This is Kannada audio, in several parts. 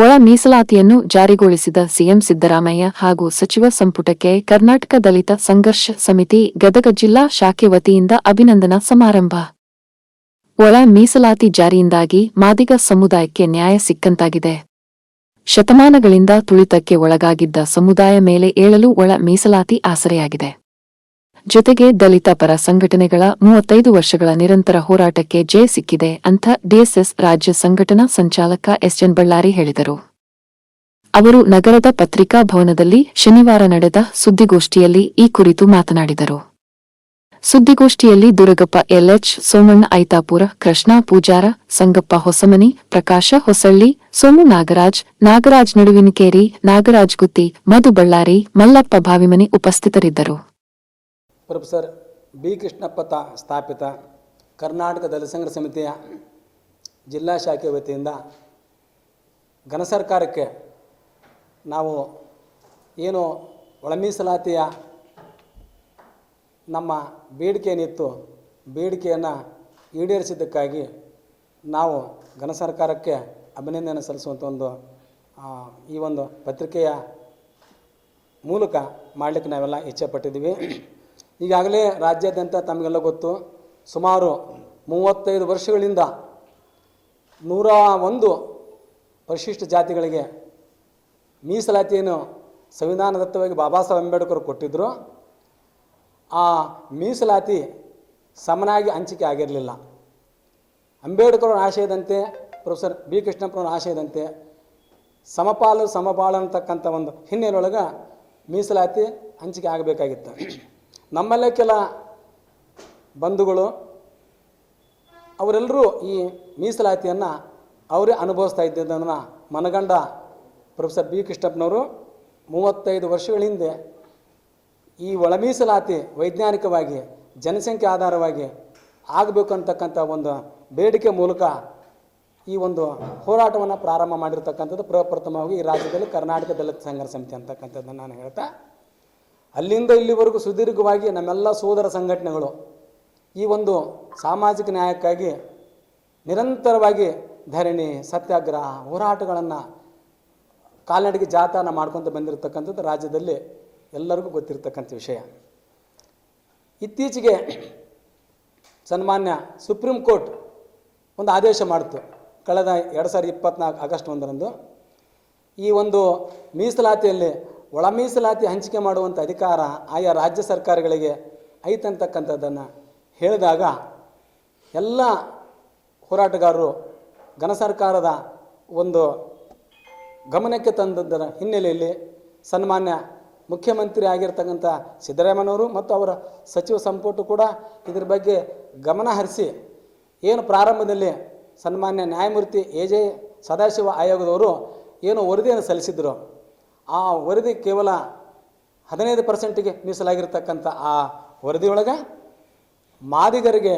ಒಳ ಮೀಸಲಾತಿಯನ್ನು ಜಾರಿಗೊಳಿಸಿದ ಸಿಎಂ ಸಿದ್ದರಾಮಯ್ಯ ಹಾಗೂ ಸಚಿವ ಸಂಪುಟಕ್ಕೆ ಕರ್ನಾಟಕ ದಲಿತ ಸಂಘರ್ಷ ಸಮಿತಿ ಗದಗ ಜಿಲ್ಲಾ ಶಾಖೆ ವತಿಯಿಂದ ಅಭಿನಂದನಾ ಸಮಾರಂಭ. ಒಳ ಮೀಸಲಾತಿ ಜಾರಿಯಿಂದಾಗಿ ಮಾದಿಗ ಸಮುದಾಯಕ್ಕೆ ನ್ಯಾಯ ಸಿಕ್ಕಂತಾಗಿದೆ. ಶತಮಾನಗಳಿಂದ ತುಳಿತಕ್ಕೆ ಒಳಗಾಗಿದ್ದ ಸಮುದಾಯ ಮೇಲೆ ಏಳಲು ಒಳ ಮೀಸಲಾತಿ ಆಸರೆಯಾಗಿದೆ. ಜೊತೆಗೆ ದಲಿತ ಪರ ಸಂಘಟನೆಗಳ ಮೂವತ್ತೈದು ವರ್ಷಗಳ ನಿರಂತರ ಹೋರಾಟಕ್ಕೆ ಜಯ ಸಿಕ್ಕಿದೆ ಅಂತ ಡಿಎಸ್ಎಸ್ ರಾಜ್ಯ ಸಂಘಟನಾ ಸಂಚಾಲಕ ಎಸ್ಎನ್ ಬಳ್ಳಾರಿ ಹೇಳಿದರು. ಅವರು ನಗರದ ಪತ್ರಿಕಾ ಭವನದಲ್ಲಿ ಶನಿವಾರ ನಡೆದ ಸುದ್ದಿಗೋಷ್ಠಿಯಲ್ಲಿ ಈ ಕುರಿತು ಮಾತನಾಡಿದರು. ಸುದ್ದಿಗೋಷ್ಠಿಯಲ್ಲಿ ದುರಗಪ್ಪ ಎಲ್ಎಚ್, ಸೋಮಣ್ಣ ಐತಾಪುರ, ಕೃಷ್ಣ ಪೂಜಾರ, ಸಂಗಪ್ಪ ಹೊಸಮನಿ, ಪ್ರಕಾಶ ಹೊಸಳ್ಳಿ, ಸೋಮು ನಾಗರಾಜ್ ನಾಗರಾಜ್ ನಡುವಿನಕೇರಿ, ನಾಗರಾಜ್ ಗುತ್ತಿ, ಮಧು ಬಳ್ಳಾರಿ, ಮಲ್ಲಪ್ಪ ಭಾವಿಮನಿ ಉಪಸ್ಥಿತರಿದ್ದರು. ಪ್ರೊಫೆಸರ್ ಬಿ ಕೃಷ್ಣಪ್ಪ ತಾ ಸ್ಥಾಪಿತ ಕರ್ನಾಟಕ ದಲಿತ ಸಂಘ ಸಮಿತಿಯ ಜಿಲ್ಲಾ ಶಾಖೆ ವತಿಯಿಂದ ಘನ ಸರ್ಕಾರಕ್ಕೆ ನಾವು ಏನು ಒಳ ಮೀಸಲಾತಿಯ ನಮ್ಮ ಬೇಡಿಕೆ ಏನಿತ್ತು ಬೇಡಿಕೆಯನ್ನು ಈಡೇರಿಸಿದ್ದಕ್ಕಾಗಿ ನಾವು ಘನ ಸರ್ಕಾರಕ್ಕೆ ಅಭಿನಂದನೆ ಸಲ್ಲಿಸುವಂಥ ಒಂದು ಈ ಒಂದು ಪತ್ರಿಕೆಯ ಮೂಲಕ ಮಾಡಲಿಕ್ಕೆ ನಾವೆಲ್ಲ ಇಚ್ಛೆಪಟ್ಟಿದ್ದೀವಿ ಈಗಾಗಲೇ ರಾಜ್ಯಾದ್ಯಂತ ತಮಗೆಲ್ಲ ಗೊತ್ತು, ಸುಮಾರು ಮೂವತ್ತೈದು ವರ್ಷಗಳಿಂದ ನೂರ ಒಂದು ಪರಿಶಿಷ್ಟ ಜಾತಿಗಳಿಗೆ ಮೀಸಲಾತಿಯನ್ನು ಸಂವಿಧಾನದತ್ತವಾಗಿ ಬಾಬಾ ಸಾಹೇಬ್ ಅಂಬೇಡ್ಕರ್ ಕೊಟ್ಟಿದ್ದರು ಆ ಮೀಸಲಾತಿ ಸಮನಾಗಿ ಹಂಚಿಕೆ ಆಗಿರಲಿಲ್ಲ. ಅಂಬೇಡ್ಕರ್ ಆಶಯದಂತೆ, ಪ್ರೊಫೆಸರ್ ಬಿ ಕೃಷ್ಣಪ್ಪನವರ ಆಶಯದಂತೆ ಸಮಪಾಲು ಸಮಪಾಲು ಅಂತಕ್ಕಂಥ ಒಂದು ಹಿನ್ನೆಲೆಯೊಳಗೆ ಮೀಸಲಾತಿ ಹಂಚಿಕೆ ಆಗಬೇಕಾಗಿತ್ತು. ನಮ್ಮಲ್ಲೇ ಕೆಲ ಬಂಧುಗಳು, ಅವರೆಲ್ಲರೂ ಈ ಮೀಸಲಾತಿಯನ್ನು ಅವರೇ ಅನುಭವಿಸ್ತಾ ಇದ್ದಿದ್ದನ್ನು ಮನಗಂಡ ಪ್ರೊಫೆಸರ್ ಬಿ ಕೃಷ್ಣಪ್ಪನವರು ಮೂವತ್ತೈದು ವರ್ಷಗಳ ಹಿಂದೆ ಈ ಒಳ ಮೀಸಲಾತಿ ವೈಜ್ಞಾನಿಕವಾಗಿ, ಜನಸಂಖ್ಯೆ ಆಧಾರವಾಗಿ ಆಗಬೇಕು ಅಂತಕ್ಕಂಥ ಒಂದು ಬೇಡಿಕೆ ಮೂಲಕ ಈ ಒಂದು ಹೋರಾಟವನ್ನು ಪ್ರಾರಂಭ ಮಾಡಿರ್ತಕ್ಕಂಥದ್ದು ಪ್ರಪ್ರಥಮವಾಗಿ ಈ ರಾಜ್ಯದಲ್ಲಿ ಕರ್ನಾಟಕ ದಲಿತ ಸಂಘರ್ಷ ಸಮಿತಿ ಅಂತಕ್ಕಂಥದ್ದನ್ನು ನಾನು ಹೇಳ್ತಾ ಅಲ್ಲಿಂದ ಇಲ್ಲಿವರೆಗೂ ಸುದೀರ್ಘವಾಗಿ ನಮ್ಮೆಲ್ಲ ಸೋದರ ಸಂಘಟನೆಗಳು ಈ ಒಂದು ಸಾಮಾಜಿಕ ನ್ಯಾಯಕ್ಕಾಗಿ ನಿರಂತರವಾಗಿ ಧರಣಿ, ಸತ್ಯಾಗ್ರಹ, ಹೋರಾಟಗಳನ್ನು ಕಾಲ್ನಡಿಗೆ ಜಾಥಾನ ಮಾಡ್ಕೊತ ಬಂದಿರತಕ್ಕಂಥದ್ದು ರಾಜ್ಯದಲ್ಲಿ ಎಲ್ಲರಿಗೂ ಗೊತ್ತಿರತಕ್ಕಂಥ ವಿಷಯ. ಇತ್ತೀಚೆಗೆ ಸನ್ಮಾನ್ಯ ಸುಪ್ರೀಂ ಕೋರ್ಟ್ ಒಂದು ಆದೇಶ ಮಾಡಿತು. ಕಳೆದ ಎರಡು ಸಾವಿರದ ಇಪ್ಪತ್ನಾಲ್ಕು ಆಗಸ್ಟ್ ಒಂದರಂದು. ಈ ಒಂದು ಮೀಸಲಾತಿಯಲ್ಲಿ ಒಳ ಮೀಸಲಾತಿ ಹಂಚಿಕೆ ಮಾಡುವಂಥ ಅಧಿಕಾರ ಆಯಾ ರಾಜ್ಯ ಸರ್ಕಾರಗಳಿಗೆ ಐತಂತಕ್ಕಂಥದ್ದನ್ನು ಹೇಳಿದಾಗ ಎಲ್ಲ ಹೋರಾಟಗಾರರು ಘನ ಸರ್ಕಾರದ ಒಂದು ಗಮನಕ್ಕೆ ತಂದದ್ದರ ಹಿನ್ನೆಲೆಯಲ್ಲಿ ಸನ್ಮಾನ್ಯ ಮುಖ್ಯಮಂತ್ರಿ ಆಗಿರ್ತಕ್ಕಂಥ ಸಿದ್ದರಾಮಯ್ಯನವರು ಮತ್ತು ಅವರ ಸಚಿವ ಸಂಪುಟ ಕೂಡ ಇದ್ರ ಬಗ್ಗೆ ಗಮನ ಹರಿಸಿ ಏನು ಪ್ರಾರಂಭದಲ್ಲಿ ಸನ್ಮಾನ್ಯ ನ್ಯಾಯಮೂರ್ತಿ ಎ ಜೆ ಸದಾಶಿವ ಆಯೋಗದವರು ಏನು ವರದಿಯನ್ನು ಸಲ್ಲಿಸಿದ್ರು ಆ ವರದಿ ಕೇವಲ ಹದಿನೈದು ಪರ್ಸೆಂಟಿಗೆ ಮೀಸಲಾಗಿರ್ತಕ್ಕಂಥ ಆ ವರದಿಯೊಳಗೆ ಮಾದಿಗರಿಗೆ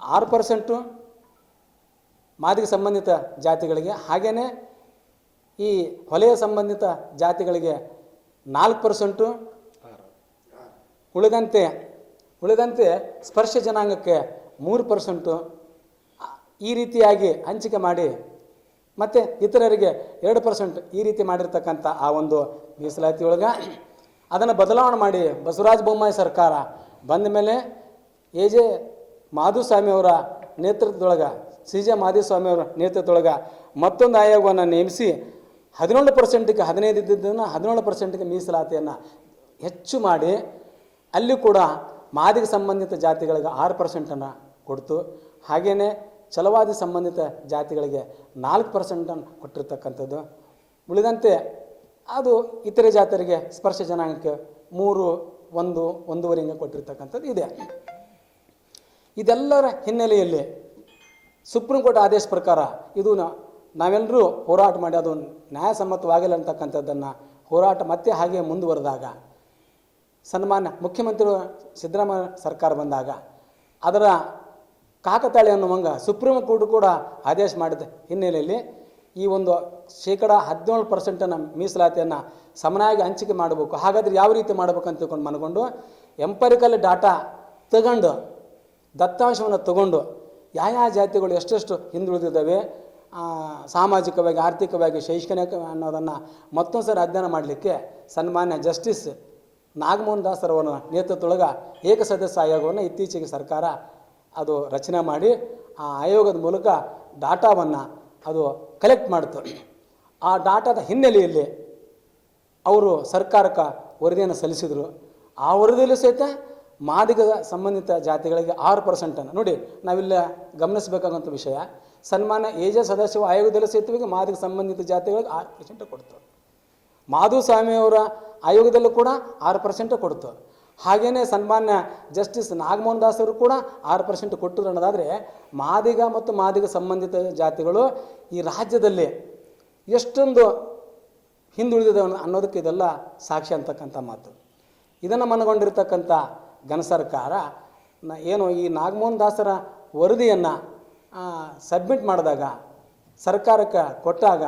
ಆರು ಪರ್ಸೆಂಟು ಮಾದಿಗ ಸಂಬಂಧಿತ ಜಾತಿಗಳಿಗೆ ಹಾಗೆಯೇ ಈ ಹೊಲೆಯ ಸಂಬಂಧಿತ ಜಾತಿಗಳಿಗೆ ನಾಲ್ಕು ಪರ್ಸೆಂಟು ಉಳಿದಂತೆ ಉಳಿದಂತೆ ಸ್ಪರ್ಶ ಜನಾಂಗಕ್ಕೆ ಮೂರು ಪರ್ಸೆಂಟು ಈ ರೀತಿಯಾಗಿ ಹಂಚಿಕೆ ಮಾಡಿ ಮತ್ತು ಇತರರಿಗೆ ಎರಡು ಪರ್ಸೆಂಟ್ ಈ ರೀತಿ ಮಾಡಿರ್ತಕ್ಕಂಥ ಆ ಒಂದು ಮೀಸಲಾತಿ ಒಳಗೆ ಅದನ್ನು ಬದಲಾವಣೆ ಮಾಡಿ ಬಸವರಾಜ ಬೊಮ್ಮಾಯಿ ಸರ್ಕಾರ ಬಂದ ಮೇಲೆ ಎ ಜೆ ಮಾಧುಸ್ವಾಮಿಯವರ ನೇತೃತ್ವದೊಳಗೆ, ಸಿ ಜೆ ಮಾಧುಸ್ವಾಮಿಯವರ ನೇತೃತ್ವದೊಳಗೆ ಮತ್ತೊಂದು ಆಯೋಗವನ್ನು ನೇಮಿಸಿ ಹದಿನೇಳು ಪರ್ಸೆಂಟಿಗೆ ಹದಿನೈದು ಇದ್ದಿದ್ದನ್ನು ಹದಿನೇಳು ಪರ್ಸೆಂಟಿಗೆ ಮೀಸಲಾತಿಯನ್ನು ಹೆಚ್ಚು ಮಾಡಿ ಅಲ್ಲಿ ಕೂಡ ಮಾದಿಗೆ ಸಂಬಂಧಿತ ಜಾತಿಗಳಿಗೆ ಆರು ಪರ್ಸೆಂಟನ್ನು ಕೊಡ್ತು. ಹಾಗೆಯೇ ಛಲವಾದಿ ಸಂಬಂಧಿತ ಜಾತಿಗಳಿಗೆ ನಾಲ್ಕು ಪರ್ಸೆಂಟನ್ನು ಕೊಟ್ಟಿರ್ತಕ್ಕಂಥದ್ದು. ಉಳಿದಂತೆ ಅದು ಇತರೆ ಜಾತರಿಗೆ ಸ್ಪರ್ಶ ಜನಾಂಗಕ್ಕೆ ಮೂರು, ಒಂದು ಒಂದೂವರೆ ಹಿಂಗೆ ಕೊಟ್ಟಿರ್ತಕ್ಕಂಥದ್ದು ಇದೆ. ಇದೆಲ್ಲರ ಹಿನ್ನೆಲೆಯಲ್ಲಿ ಸುಪ್ರೀಂ ಕೋರ್ಟ್ ಆದೇಶ ಪ್ರಕಾರ ಇದು ನಾವೆಲ್ಲರೂ ಹೋರಾಟ ಮಾಡಿ, ಅದು ನ್ಯಾಯಸಮ್ಮತವಾಗಿಲ್ಲ ಅಂತಕ್ಕಂಥದ್ದನ್ನು ಹೋರಾಟ ಮತ್ತೆ ಹಾಗೆ ಮುಂದುವರೆದಾಗ, ಸನ್ಮಾನ್ಯ ಮುಖ್ಯಮಂತ್ರಿ ಸಿದ್ದರಾಮಯ್ಯ ಸರ್ಕಾರ ಬಂದಾಗ, ಅದರ ಕಾಕತಾಳಿ ಅನ್ನುವಂಗ ಸುಪ್ರೀಂ ಕೋರ್ಟ್ ಕೂಡ ಆದೇಶ ಮಾಡಿದ ಹಿನ್ನೆಲೆಯಲ್ಲಿ ಈ ಒಂದು ಶೇಕಡ ಹದಿನೇಳು ಪರ್ಸೆಂಟನ್ನು ಮೀಸಲಾತಿಯನ್ನು ಸಮನಾಗಿ ಹಂಚಿಕೆ ಮಾಡಬೇಕು. ಹಾಗಾದರೆ ಯಾವ ರೀತಿ ಮಾಡಬೇಕು ಅಂತ ತಿಳ್ಕೊಂಡು ಮನಗೊಂಡು ಎಂಪರಿಕಲ್ ಡಾಟಾ ತಗೊಂಡು, ದತ್ತಾಂಶವನ್ನು ತಗೊಂಡು ಯಾವ ಯಾವ ಜಾತಿಗಳು ಎಷ್ಟೆಷ್ಟು ಹಿಂದುಳಿದಿದ್ದಾವೆ ಸಾಮಾಜಿಕವಾಗಿ, ಆರ್ಥಿಕವಾಗಿ, ಶೈಕ್ಷಣಿಕ ಅನ್ನೋದನ್ನು ಮತ್ತೊಂದು ಸರಿ ಅಧ್ಯಯನ ಮಾಡಲಿಕ್ಕೆ ಸನ್ಮಾನ್ಯ ಜಸ್ಟಿಸ್ ನಾಗಮೋಹನ್ ದಾಸರವರ ನೇತೃತ್ವದೊಳಗೆ ಏಕಸದಸ್ಯ ಆಯೋಗವನ್ನು ಇತ್ತೀಚೆಗೆ ಸರ್ಕಾರ ಅದು ರಚನೆ ಮಾಡಿ ಆ ಆಯೋಗದ ಮೂಲಕ ಡಾಟಾವನ್ನು ಅದು ಕಲೆಕ್ಟ್ ಮಾಡ್ತು. ಆ ಡಾಟಾದ ಹಿನ್ನೆಲೆಯಲ್ಲಿ ಅವರು ಸರ್ಕಾರಕ್ಕೆ ವರದಿಯನ್ನು ಸಲ್ಲಿಸಿದರು. ಆ ವರದಿಯಲ್ಲೂ ಸಹಿತ ಮಾದಿಗ ಸಂಬಂಧಿತ ಜಾತಿಗಳಿಗೆ ಆರು ಪರ್ಸೆಂಟನ್ನು ನೋಡಿ, ನಾವಿಲ್ಲ ಗಮನಿಸಬೇಕಾದಂಥ ವಿಷಯ. ಸನ್ಮಾನ ಏಜ ಸದಸ್ಯ ಆಯೋಗದಲ್ಲಿ ಸಹಿತವಾಗಿ ಮಾದಿಗ ಸಂಬಂಧಿತ ಜಾತಿಗಳಿಗೆ ಆರು ಪರ್ಸೆಂಟ್ ಕೊಡ್ತು. ಮಾಧುಸ್ವಾಮಿಯವರ ಆಯೋಗದಲ್ಲೂ ಕೂಡ ಆರು ಪರ್ಸೆಂಟ್ ಕೊಡ್ತು. ಹಾಗೆಯೇ ಸನ್ಮಾನ್ಯ ಜಸ್ಟಿಸ್ ನಾಗಮೋಹನ್ ದಾಸ್ ಅವರು ಕೂಡ ಆರು ಪರ್ಸೆಂಟ್ ಕೊಟ್ಟರು ಅನ್ನೋದಾದರೆ ಮಾದಿಗ ಮತ್ತು ಮಾದಿಗ ಸಂಬಂಧಿತ ಜಾತಿಗಳು ಈ ರಾಜ್ಯದಲ್ಲಿ ಎಷ್ಟೊಂದು ಹಿಂದುಳಿದಿದೆ ಅನ್ನೋದಕ್ಕೆ ಇದೆಲ್ಲ ಸಾಕ್ಷಿ ಅಂತಕ್ಕಂಥ ಮಾತು. ಇದನ್ನು ಮನಗೊಂಡಿರ್ತಕ್ಕಂಥ ಘನ ಸರ್ಕಾರ ಏನು ಈ ನಾಗಮೋಹನ್ ದಾಸರ ವರದಿಯನ್ನು ಸಬ್ಮಿಟ್ ಮಾಡಿದಾಗ, ಸರ್ಕಾರಕ್ಕೆ ಕೊಟ್ಟಾಗ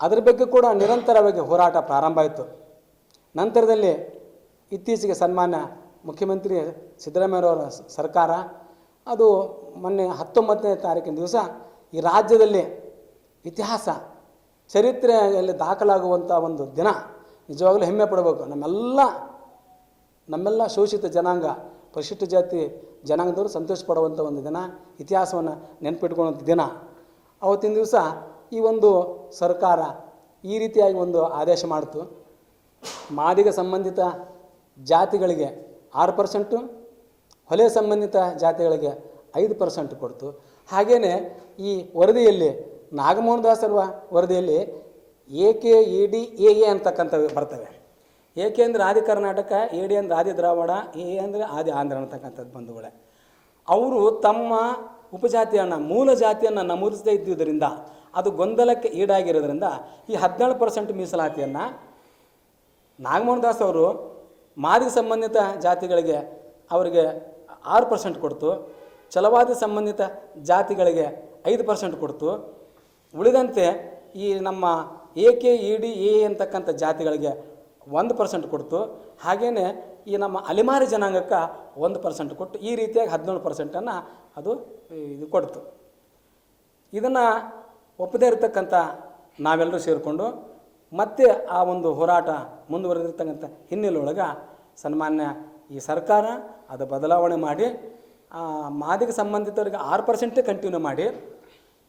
ಅದರ ಬಗ್ಗೆ ಕೂಡ ನಿರಂತರವಾಗಿ ಹೋರಾಟ ಪ್ರಾರಂಭ ಆಯಿತು. ನಂತರದಲ್ಲಿ ಇತ್ತೀಚೆಗೆ ಸನ್ಮಾನ್ಯ ಮುಖ್ಯಮಂತ್ರಿ ಸಿದ್ದರಾಮಯ್ಯವರ ಸರ್ಕಾರ, ಅದು ಮೊನ್ನೆ ಹತ್ತೊಂಬತ್ತನೇ ತಾರೀಕಿನ ದಿವಸ ಈ ರಾಜ್ಯದಲ್ಲಿ ಇತಿಹಾಸ, ಚರಿತ್ರೆಯಲ್ಲಿ ದಾಖಲಾಗುವಂಥ ಒಂದು ದಿನ ನಿಜವಾಗಲೂ ಹೆಮ್ಮೆ ಪಡಬೇಕು. ನಮ್ಮೆಲ್ಲ ನಮ್ಮೆಲ್ಲ ಶೋಷಿತ ಜನಾಂಗ, ಪರಿಶಿಷ್ಟ ಜಾತಿ ಜನಾಂಗದವರು ಸಂತೋಷ ಪಡುವಂಥ ಒಂದು ದಿನ, ಇತಿಹಾಸವನ್ನು ನೆನಪಿಟ್ಕೊಳ್ಳುವಂಥ ದಿನ. ಅವತ್ತಿನ ದಿವಸ ಈ ಒಂದು ಸರ್ಕಾರ ಈ ರೀತಿಯಾಗಿ ಒಂದು ಆದೇಶ ಮಾಡಿತು. ಮಾದಿಗ ಸಂಬಂಧಿತ ಜಾತಿಗಳಿಗೆ ಆರು ಪರ್ಸೆಂಟು ಹೊಲೆ ಸಂಬಂಧಿತ ಜಾತಿಗಳಿಗೆ ಐದು ಪರ್ಸೆಂಟ್ ಕೊಡ್ತು. ಹಾಗೆಯೇ ಈ ವರದಿಯಲ್ಲಿ ನಾಗಮೋಹನ್ ದಾಸರ ವರದಿಯಲ್ಲಿ A K A D A A ಅಂತಕ್ಕಂಥವು ಬರ್ತವೆ. ಎ ಕೆ ಅಂದರೆ ಆದಿ ಕರ್ನಾಟಕ, ಎ ಡಿ ಅಂದರೆ ಆದಿ ದ್ರಾವಣ ಎ ಅಂದರೆ ಆದಿ ಆಂಧ್ರ ಅಂತಕ್ಕಂಥದ್ದು ಬಂಧುಗಳೇ. ಅವರು ತಮ್ಮ ಉಪಜಾತಿಯನ್ನು, ಮೂಲ ಜಾತಿಯನ್ನು ನಮೂದಿಸದೇ ಇದ್ದುದರಿಂದ ಅದು ಗೊಂದಲಕ್ಕೆ ಈಡಾಗಿರೋದ್ರಿಂದ ಈ ಹದಿನೇಳು ಪರ್ಸೆಂಟ್ ಮೀಸಲಾತಿಯನ್ನು ನಾಗಮೋಹನ್ ದಾಸ್ ಅವರು ಮಾದಿಗ ಸಂಬಂಧಿತ ಜಾತಿಗಳಿಗೆ ಅವರಿಗೆ ಆರು ಪರ್ಸೆಂಟ್ ಕೊಡ್ತು, ಛಲವಾದಿ ಸಂಬಂಧಿತ ಜಾತಿಗಳಿಗೆ ಐದು ಪರ್ಸೆಂಟ್ ಕೊಡ್ತು. ಉಳಿದಂತೆ ಈ ನಮ್ಮ A K E D A ಅಂತಕ್ಕಂಥ ಜಾತಿಗಳಿಗೆ ಒಂದು ಪರ್ಸೆಂಟ್ ಕೊಡ್ತು. ಹಾಗೆಯೇ ಈ ನಮ್ಮ ಅಲೆಮಾರಿ ಜನಾಂಗಕ್ಕೆ ಒಂದು ಪರ್ಸೆಂಟ್ ಕೊಟ್ಟು ಈ ರೀತಿಯಾಗಿ ಹದಿನೇಳು ಪರ್ಸೆಂಟನ್ನು ಅದು ಇದು ಕೊಡ್ತು. ಇದನ್ನು ಒಪ್ಪದೇ ಇರತಕ್ಕಂಥ ನಾವೆಲ್ಲರೂ ಸೇರಿಕೊಂಡು ಮತ್ತೆ ಆ ಒಂದು ಹೋರಾಟ ಮುಂದುವರೆದಿರ್ತಕ್ಕಂಥ ಹಿನ್ನೆಲೆಯೊಳಗೆ ಸನ್ಮಾನ್ಯ ಈ ಸರ್ಕಾರ ಅದು ಬದಲಾವಣೆ ಮಾಡಿ ಮಾದಿಗ ಸಂಬಂಧಿತರಿಗೆ ಆರು ಪರ್ಸೆಂಟೇ ಕಂಟಿನ್ಯೂ ಮಾಡಿ,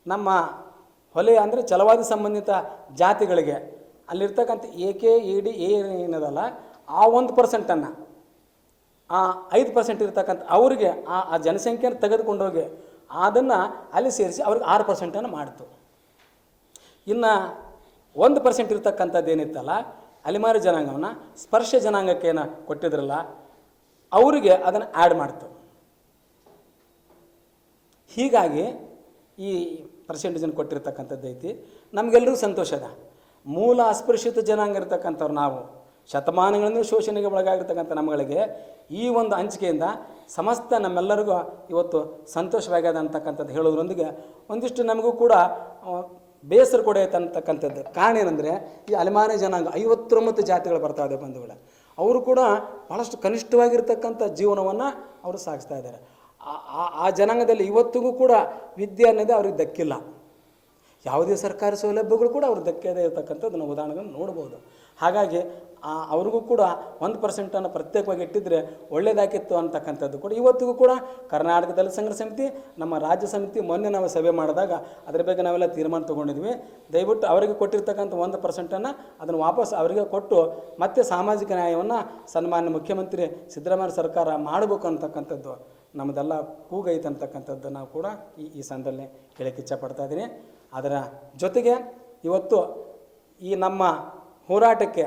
ನಮ್ಮ ಹೊಲೆ ಅಂದರೆ ಚಲವಾದಿ ಸಂಬಂಧಿತ ಜಾತಿಗಳಿಗೆ ಅಲ್ಲಿರ್ತಕ್ಕಂಥ ಎ ಕೆ ಎ ಡಿ ಏನದಲ್ಲ, ಆ ಒಂದು ಪರ್ಸೆಂಟನ್ನು, ಆ ಐದು ಪರ್ಸೆಂಟ್ ಇರ್ತಕ್ಕಂಥ ಅವರಿಗೆ ಆ ಆ ಜನಸಂಖ್ಯೆಯನ್ನು ತೆಗೆದುಕೊಂಡೋಗಿ, ಅದನ್ನು ಅಲ್ಲಿ ಸೇರಿಸಿ ಅವ್ರಿಗೆ ಆರು ಪರ್ಸೆಂಟನ್ನು ಮಾಡಿತು. ಇನ್ನು ಒಂದು ಪರ್ಸೆಂಟ್ ಇರ್ತಕ್ಕಂಥದ್ದು ಏನಿತ್ತಲ್ಲ, ಅಲಿಮಾರಿ ಜನಾಂಗವನ್ನು ಸ್ಪರ್ಶ ಜನಾಂಗಕ್ಕೆ ಏನು ಕೊಟ್ಟಿದ್ರಲ್ಲ, ಅವರಿಗೆ ಅದನ್ನು ಆ್ಯಡ್ ಮಾಡ್ತು. ಹೀಗಾಗಿ ಈ ಪರ್ಸೆಂಟೇಜನ್ನು ಕೊಟ್ಟಿರ್ತಕ್ಕಂಥದ್ದು ಐತಿ. ನಮಗೆಲ್ಲರಿಗೂ ಸಂತೋಷ ಅದ. ಮೂಲ ಅಸ್ಪೃಶ್ಯತ ಜನಾಂಗ ಇರ್ತಕ್ಕಂಥವ್ರು ನಾವು, ಶತಮಾನಗಳಿಂದ ಶೋಷಣೆಗೆ ಒಳಗಾಗಿರ್ತಕ್ಕಂಥ ನಮ್ಮಗಳಿಗೆ ಈ ಒಂದು ಹಂಚಿಕೆಯಿಂದ ಸಮಸ್ತ ನಮ್ಮೆಲ್ಲರಿಗೂ ಇವತ್ತು ಸಂತೋಷವಾಗ್ಯದ ಅಂತಕ್ಕಂಥದ್ದು ಹೇಳೋದ್ರೊಂದಿಗೆ ಒಂದಿಷ್ಟು ನಮಗೂ ಕೂಡ ಬೇಸರ ಕೊಡೈತೆ ಅಂತಕ್ಕಂಥದ್ದು ಕಾರಣ ಏನಂದರೆ, ಈ ಅಲೆಮಾರಿ ಜನಾಂಗ, ಐವತ್ತೊಂಬತ್ತು ಜಾತಿಗಳು ಬರ್ತಾ ಇದೆ ಬಂಧುಗಳ. ಅವರು ಕೂಡ ಭಾಳಷ್ಟು ಕನಿಷ್ಠವಾಗಿರ್ತಕ್ಕಂಥ ಜೀವನವನ್ನು ಅವರು ಸಾಗಿಸ್ತಾ ಇದ್ದಾರೆ. ಆ- ಆ- ಆ ಜನಾಂಗದಲ್ಲಿ ಇವತ್ತಿಗೂ ಕೂಡ ವಿದ್ಯೆ ಅನ್ನೋದು ಅವ್ರಿಗೆ ದಕ್ಕಿಲ್ಲ. ಯಾವುದೇ ಸರ್ಕಾರಿ ಸೌಲಭ್ಯಗಳು ಕೂಡ ಅವ್ರಿಗೆ ದಕ್ಕದೇ ಇರತಕ್ಕಂಥದ್ದು ನಾವು ಉದಾಹರಣೆಗಳನ್ನು ನೋಡ್ಬೋದು. ಹಾಗಾಗಿ ಅವ್ರಿಗೂ ಕೂಡ ಒಂದು ಪರ್ಸೆಂಟನ್ನು ಪ್ರತ್ಯೇಕವಾಗಿ ಇಟ್ಟಿದ್ದರೆ ಒಳ್ಳೆಯದಾಗಿತ್ತು ಅಂತಕ್ಕಂಥದ್ದು ಕೂಡ. ಇವತ್ತಿಗೂ ಕೂಡ ಕರ್ನಾಟಕ ಸಂಘ ಸಮಿತಿ, ನಮ್ಮ ರಾಜ್ಯ ಸಮಿತಿ ಮೊನ್ನೆ ನಾವು ಸಭೆ ಮಾಡಿದಾಗ ಅದ್ರ ಬಗ್ಗೆ ನಾವೆಲ್ಲ ತೀರ್ಮಾನ ತೊಗೊಂಡಿದ್ವಿ. ದಯವಿಟ್ಟು ಅವರಿಗೆ ಕೊಟ್ಟಿರ್ತಕ್ಕಂಥ ಒಂದು ಪರ್ಸೆಂಟನ್ನು ಅದನ್ನು ವಾಪಸ್ ಅವರಿಗೆ ಕೊಟ್ಟು ಮತ್ತೆ ಸಾಮಾಜಿಕ ನ್ಯಾಯವನ್ನು ಸನ್ಮಾನ್ಯ ಮುಖ್ಯಮಂತ್ರಿ ಸಿದ್ದರಾಮಯ್ಯ ಸರ್ಕಾರ ಮಾಡಬೇಕು ಅಂತಕ್ಕಂಥದ್ದು ನಮ್ಮದೆಲ್ಲ ಕೂಗೈತೆ ಅಂತಕ್ಕಂಥದ್ದು ನಾವು ಕೂಡ ಈ ಈ ಸಂದಲ್ಲಿ ಕೇಳಕ್ಕೆ ಇಚ್ಛಪಡ್ತಾ ಇದ್ದೀನಿ. ಅದರ ಜೊತೆಗೆ ಇವತ್ತು ಈ ನಮ್ಮ ಹೋರಾಟಕ್ಕೆ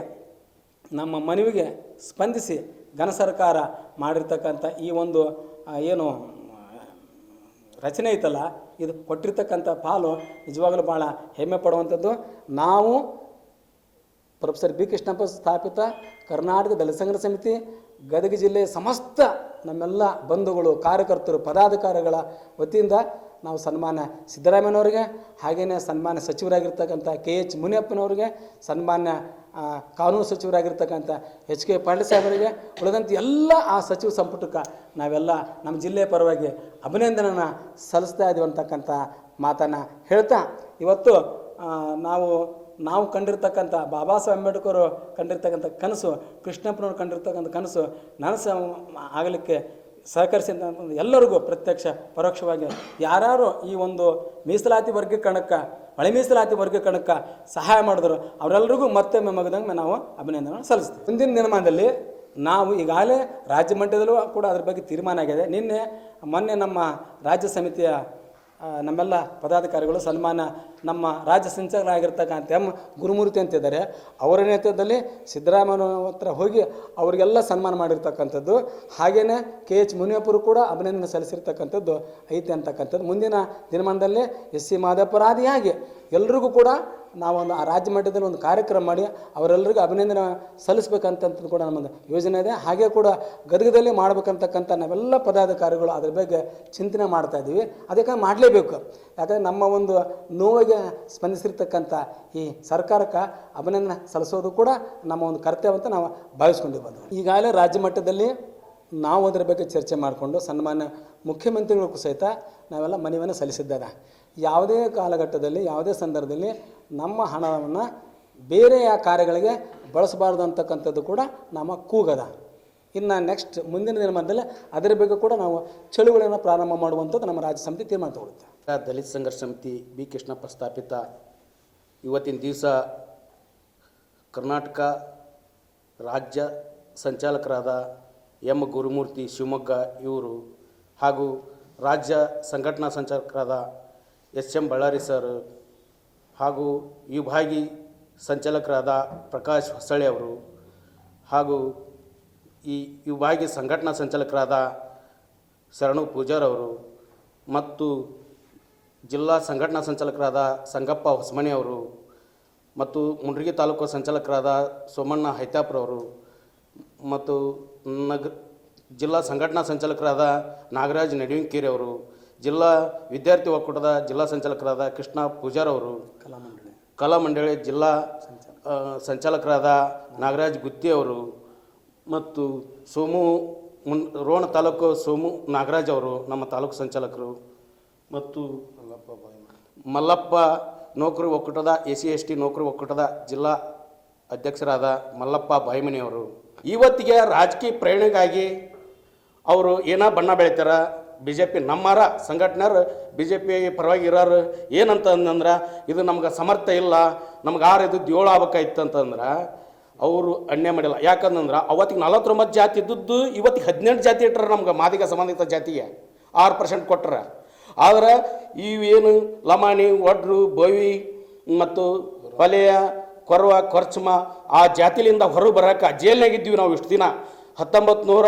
ನಮ್ಮ ಮನವಿಗೆ ಸ್ಪಂದಿಸಿ ಘನ ಸರ್ಕಾರ ಮಾಡಿರ್ತಕ್ಕಂಥ ಈ ಒಂದು ಏನು, ರಚನೆ ಐತಲ್ಲ, ಇದು ಕೊಟ್ಟಿರ್ತಕ್ಕಂಥ ಪಾಲು ನಿಜವಾಗಲೂ ಭಾಳ ಹೆಮ್ಮೆ ಪಡುವಂಥದ್ದು. ನಾವು ಪ್ರೊಫೆಸರ್ ಬಿ ಕೃಷ್ಣಪ್ಪ ಸ್ಥಾಪಿತ ಕರ್ನಾಟಕ ದಲಿತ ಸಮಿತಿ, ಗದಗ ಜಿಲ್ಲೆಯ ಸಮಸ್ತ ನಮ್ಮೆಲ್ಲ ಬಂಧುಗಳು, ಕಾರ್ಯಕರ್ತರು, ಪದಾಧಿಕಾರಿಗಳ ವತಿಯಿಂದ ನಾವು ಸನ್ಮಾನ ಸಿದ್ದರಾಮಯ್ಯನವ್ರಿಗೆ ಹಾಗೆಯೇ ಸನ್ಮಾನ ಸಚಿವರಾಗಿರ್ತಕ್ಕಂಥ ಕೆ ಎಚ್ ಮುನಿಯಪ್ಪನವ್ರಿಗೆ, ಸನ್ಮಾನ್ಯ ಕಾನೂನು ಸಚಿವರಾಗಿರ್ತಕ್ಕಂಥ ಎಚ್ ಕೆ ಪಾಟೀಲ್ ಸಾಹೇಬರಿಗೆ ಉಳಿದಂತೆ ಎಲ್ಲ ಆ ಸಚಿವ ಸಂಪುಟಕ್ಕೆ ನಾವೆಲ್ಲ ನಮ್ಮ ಜಿಲ್ಲೆಯ ಪರವಾಗಿ ಅಭಿನಂದನೆಯನ್ನು ಸಲ್ಲಿಸ್ತಾ ಇದ್ದೀವಿ ಅಂತಕ್ಕಂಥ ಮಾತನ್ನು ಹೇಳ್ತಾ, ಇವತ್ತು ನಾವು ನಾವು ಕಂಡಿರ್ತಕ್ಕಂಥ ಬಾಬಾ ಸಾಹೇಬ್ ಅಂಬೇಡ್ಕರ್ ಕಂಡಿರ್ತಕ್ಕಂಥ ಕನಸು, ಕೃಷ್ಣಪ್ಪನವ್ರು ಕಂಡಿರ್ತಕ್ಕಂಥ ಕನಸು ನನಸು ಆಗಲಿಕ್ಕೆ ಸಹಕರಿಸಿದ ಎಲ್ಲರಿಗೂ ಪ್ರತ್ಯಕ್ಷ, ಪರೋಕ್ಷವಾಗಿ. ಯಾರ್ಯಾರು ಈ ಒಂದು ಮೀಸಲಾತಿ ವರ್ಗೀಕರಣಕ್ಕೆ ಮಳೆ ಮೀಸಲಾತಿ ವರ್ಗೀಕರಣಕ್ಕೆ ಸಹಾಯ ಮಾಡಿದ್ರು ಅವರೆಲ್ಲರಿಗೂ ಮತ್ತೊಮ್ಮೆ ಮಗದಂಗೆ ನಾವು ಅಭಿನಂದನೆ ಸಲ್ಲಿಸ್ತೀವಿ. ಮುಂದಿನ ದಿನಮಾನದಲ್ಲಿ ನಾವು ಈಗಾಗಲೇ ರಾಜ್ಯ ಮಟ್ಟದಲ್ಲೂ ಕೂಡ ಅದ್ರ ಬಗ್ಗೆ ತೀರ್ಮಾನ ಆಗಿದೆ. ನಿನ್ನೆ ಮೊನ್ನೆ ನಮ್ಮ ರಾಜ್ಯ ಸಮಿತಿಯ ನಮ್ಮೆಲ್ಲ ಪದಾಧಿಕಾರಿಗಳು ಸನ್ಮಾನ ನಮ್ಮ ರಾಜ್ಯ ಸಂಚಾಲಕರಾಗಿರ್ತಕ್ಕಂಥ ಎಂ ಗುರುಮೂರ್ತಿ ಅಂತಿದ್ದಾರೆ. ಅವರ ನೇತೃತ್ವದಲ್ಲಿ ಸಿದ್ದರಾಮಯ್ಯ ಹತ್ರ ಹೋಗಿ ಅವರಿಗೆಲ್ಲ ಸನ್ಮಾನ ಮಾಡಿರ್ತಕ್ಕಂಥದ್ದು. ಹಾಗೆಯೇ ಕೆ ಎಚ್ ಮುನಿಯಪ್ಪರು ಕೂಡ ಅಭಿನಂದನೆ ಸಲ್ಲಿಸಿರ್ತಕ್ಕಂಥದ್ದು ಐತೆ ಅಂತಕ್ಕಂಥದ್ದು. ಮುಂದಿನ ದಿನಮಾನದಲ್ಲಿ ಎಸ್ ಸಿ ಮಾದಪ್ಪರಾದಿಯಾಗಿ ಎಲ್ರಿಗೂ ಕೂಡ ನಾವೊಂದು ಆ ರಾಜ್ಯ ಮಟ್ಟದಲ್ಲಿ ಒಂದು ಕಾರ್ಯಕ್ರಮ ಮಾಡಿ ಅವರೆಲ್ಲರಿಗೂ ಅಭಿನಂದನೆ ಸಲ್ಲಿಸ್ಬೇಕಂತ ಕೂಡ ನಮ್ಮೊಂದು ಯೋಜನೆ ಇದೆ. ಹಾಗೆ ಕೂಡ ಗದಗದಲ್ಲಿ ಮಾಡ್ಬೇಕಂತಕ್ಕಂಥ ನಾವೆಲ್ಲ ಪದಾಧಿಕಾರಿಗಳು ಅದ್ರ ಬಗ್ಗೆ ಚಿಂತನೆ ಮಾಡ್ತಾ ಇದ್ದೀವಿ. ಅದಕ್ಕೆ ಮಾಡಲೇಬೇಕು. ಯಾಕಂದರೆ ನಮ್ಮ ಒಂದು ನೋವಿಗೆ ಸ್ಪಂದಿಸಿರ್ತಕ್ಕಂಥ ಈ ಸರ್ಕಾರಕ್ಕೆ ಅಭಿನಂದನೆ ಸಲ್ಲಿಸೋದು ಕೂಡ ನಮ್ಮ ಒಂದು ಕರ್ತವ್ಯ ಅಂತ ನಾವು ಭಾವಿಸ್ಕೊಂಡು ಬಂದು ಈಗಾಗಲೇ ರಾಜ್ಯ ಮಟ್ಟದಲ್ಲಿ ನಾವು ಅದರ ಬಗ್ಗೆ ಚರ್ಚೆ ಮಾಡಿಕೊಂಡು ಸನ್ಮಾನ್ಯ ಮುಖ್ಯಮಂತ್ರಿಗಳಿಗೂ ಸಹಿತ ನಾವೆಲ್ಲ ಮನವಿಯನ್ನು ಸಲ್ಲಿಸಿದ್ದೇವೆ. ಯಾವುದೇ ಕಾಲಘಟ್ಟದಲ್ಲಿ, ಯಾವುದೇ ಸಂದರ್ಭದಲ್ಲಿ ನಮ್ಮ ಹಣವನ್ನು ಬೇರೆ ಬೇರೆಯ ಕಾರ್ಯಗಳಿಗೆ ಬಳಸಬಾರ್ದು ಅಂತಕ್ಕಂಥದ್ದು ಕೂಡ ನಮ್ಮ ಕೂಗದ. ಇನ್ನು ನೆಕ್ಸ್ಟ್ ಮುಂದಿನ ದಿನಮಾನದಲ್ಲಿ ಅದರ ಬಗ್ಗೆ ಕೂಡ ನಾವು ಚಳುವಳಿಯನ್ನು ಪ್ರಾರಂಭ ಮಾಡುವಂಥದ್ದು ನಮ್ಮ ರಾಜ್ಯ ಸಮಿತಿ ತೀರ್ಮಾನ ತಗೊಳುತ್ತೆ. ದಲಿತ ಸಂಘರ್ಷ ಸಮಿತಿ ಬಿ ಕೃಷ್ಣಪ್ಪ ಸ್ಥಾಪಿತ ಇವತ್ತಿನ ದಿವಸ ಕರ್ನಾಟಕ ರಾಜ್ಯ ಸಂಚಾಲಕರಾದ ಎಂ ಗುರುಮೂರ್ತಿ ಶಿವಮೊಗ್ಗ ಇವರು ಹಾಗೂ ರಾಜ್ಯ ಸಂಘಟನಾ ಸಂಚಾಲಕರಾದ ಎಸ್ ಎಂ ಬಳ್ಳಾರಿ ಸರ್ ಹಾಗೂ ವಿಭಾಗಿ ಸಂಚಾಲಕರಾದ ಪ್ರಕಾಶ್ ಹೊಸಳೆ ಅವರು ಹಾಗೂ ಈ ವಿಭಾಗಿ ಸಂಘಟನಾ ಸಂಚಾಲಕರಾದ ಶರಣು ಪೂಜಾರ್ ಅವರು ಮತ್ತು ಜಿಲ್ಲಾ ಸಂಘಟನಾ ಸಂಚಾಲಕರಾದ ಸಂಗಪ್ಪ ಹೊಸಮನಿ ಅವರು ಮತ್ತು ಮುಂಡ್ರಿಗಿ ತಾಲೂಕು ಸಂಚಾಲಕರಾದ ಸೋಮಣ್ಣ ಹೈತಾಪ್ರವರು ಮತ್ತು ನಗ ಜಿಲ್ಲಾ ಸಂಘಟನಾ ಸಂಚಾಲಕರಾದ ನಾಗರಾಜ್ ನಡುವಿಂಕೇರಿ ಅವರು ಜಿಲ್ಲಾ ವಿದ್ಯಾರ್ಥಿ ಒಕ್ಕೂಟದ ಜಿಲ್ಲಾ ಸಂಚಾಲಕರಾದ ಕೃಷ್ಣ ಪೂಜಾರ್ ಅವರು ಕಲಾಮಂಡಳಿ ಕಲಾ ಮಂಡಳಿ ಜಿಲ್ಲಾ ಸಂಚಾಲಕರಾದ ನಾಗರಾಜ್ ಗುತ್ತಿ ಅವರು ಮತ್ತು ಸೋಮು ಮುನ್, ರೋಣ ತಾಲೂಕು ಸೋಮು ನಾಗರಾಜ್ ಅವರು, ನಮ್ಮ ತಾಲೂಕು ಸಂಚಾಲಕರು ಮತ್ತು ಮಲ್ಲಪ್ಪ ನೌಕರಿ ಒಕ್ಕೂಟದ, ಎ ಸಿ ಎಸ್ ಟಿ ನೌಕರಿ ಒಕ್ಕೂಟದ ಜಿಲ್ಲಾ ಅಧ್ಯಕ್ಷರಾದ ಮಲ್ಲಪ್ಪ ಬಾಯಿಮನಿಯವರು ಇವತ್ತಿಗೆ ರಾಜಕೀಯ ಪ್ರೇರಣೆಗಾಗಿ ಅವರು ಏನೋ ಬಣ್ಣ ಬೆಳಿತಾರ? ಬಿ ಜೆ ಪಿ ನಮ್ಮರ ಸಂಘಟನೆಯವ್ರು ಬಿ ಜೆ ಪಿ ಪರವಾಗಿ ಇರೋರು. ಏನಂತ ಅಂದಂದ್ರೆ ಇದು ನಮ್ಗೆ ಸಮರ್ಥ ಇಲ್ಲ, ನಮ್ಗೆ ಆರು ಇದ್ದದ್ದು ಏಳು ಆಗ್ಬೇಕಾಯ್ತು ಅಂತಂದ್ರೆ ಅವರು ಅನ್ಯಾಯ ಮಾಡಿಲ್ಲ. ಯಾಕಂದ್ರೆ ಅವತ್ತಿಗೆ ನಲವತ್ತೊಂಬತ್ತು ಜಾತಿ ಇದ್ದದ್ದು ಇವತ್ತಿಗೆ ಹದಿನೆಂಟು ಜಾತಿ ಇಟ್ಟರೆ ನಮ್ಗೆ ಮಾದಿಗ ಸಂಬಂಧಿತ ಜಾತಿಗೆ. ಆರು ಪರ್ಸೆಂಟ್ ಕೊಟ್ಟರೆ ಆದರೆ ಇವೇನು ಲಮಾಣಿ ಒಡ್ರು ಬೋವಿ ಮತ್ತು ಹೊಲೆಯ ಕೊರವ, ಕೊರ್ಚಮ, ಆ ಜಾತಿಲಿಂದ ಹೊರಗೆ ಬರೋಕೆ ಜೈಲ್ನಾಗಿದ್ದೀವಿ ನಾವು ಇಷ್ಟು ದಿನ. ಹತ್ತೊಂಬತ್ತು ನೂರ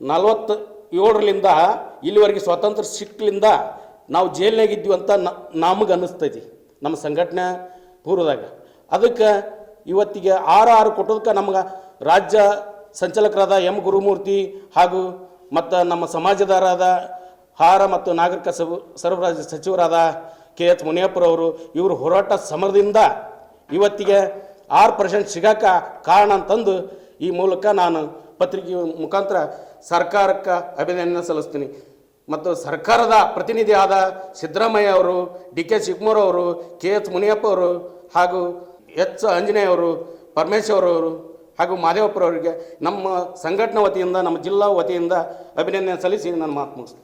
ನಲ್ವತ್ತು ಏಳರಿಂದ ಇಲ್ಲಿವರೆಗೆ ಸ್ವಾತಂತ್ರ್ಯ ಸಿಕ್ಕಲಿಂದ ನಾವು ಜೈಲ್ನಾಗಿದ್ದೀವಿ ಅಂತ ನಮಗೆ ಅನ್ನಿಸ್ತೈತಿ, ನಮ್ಮ ಸಂಘಟನೆ ಪೂರ್ವದಾಗ. ಅದಕ್ಕೆ ಇವತ್ತಿಗೆ ಆರು ಆರು ಕೊಟ್ಟೋದಕ್ಕೆ ನಮ್ಗೆ ರಾಜ್ಯ ಸಂಚಾಲಕರಾದ ಎಂ ಗುರುಮೂರ್ತಿ ಹಾಗೂ ಮತ್ತು ನಮ್ಮ ಸಮಾಜದಾರಾದ ಹಾರ ಮತ್ತು ನಾಗರಿಕ ಸಬ, ಸರಬರಾಜು ಸಚಿವರಾದ ಕೆ ಎಚ್ ಮುನಿಯಪ್ಪರವರು ಇವರು ಹೋರಾಟ ಸಮರದಿಂದ ಇವತ್ತಿಗೆ ಆರು ಪರ್ಸೆಂಟ್ ಸಿಗಕ್ಕೆ ಕಾರಣ ಅಂತಂದು ಈ ಮೂಲಕ ನಾನು ಪತ್ರಿಕೆ ಮುಖಾಂತರ ಸರ್ಕಾರಕ್ಕೆ ಅಭಿನಂದನೆ ಸಲ್ಲಿಸ್ತೀನಿ. ಮತ್ತು ಸರ್ಕಾರದ ಪ್ರತಿನಿಧಿ ಆದ ಸಿದ್ದರಾಮಯ್ಯ ಅವರು, ಡಿ ಕೆ ಶಿವಕುಮಾರ್ ಅವರು, ಕೆ ಎಚ್ ಮುನಿಯಪ್ಪ ಅವರು ಹಾಗೂ ಎಚ್ ಆಂಜನೇಯ ಅವರು, ಪರಮೇಶ್ವರ್ ಅವರು ಹಾಗೂ ಮಾದೇವಪ್ಪರವರಿಗೆ ನಮ್ಮ ಸಂಘಟನೆ ವತಿಯಿಂದ, ನಮ್ಮ ಜಿಲ್ಲಾ ವತಿಯಿಂದ ಅಭಿನಂದನೆ ಸಲ್ಲಿಸಿ ನನ್ನ ಮಾತು ಮುಗಿಸ್ತೀನಿ.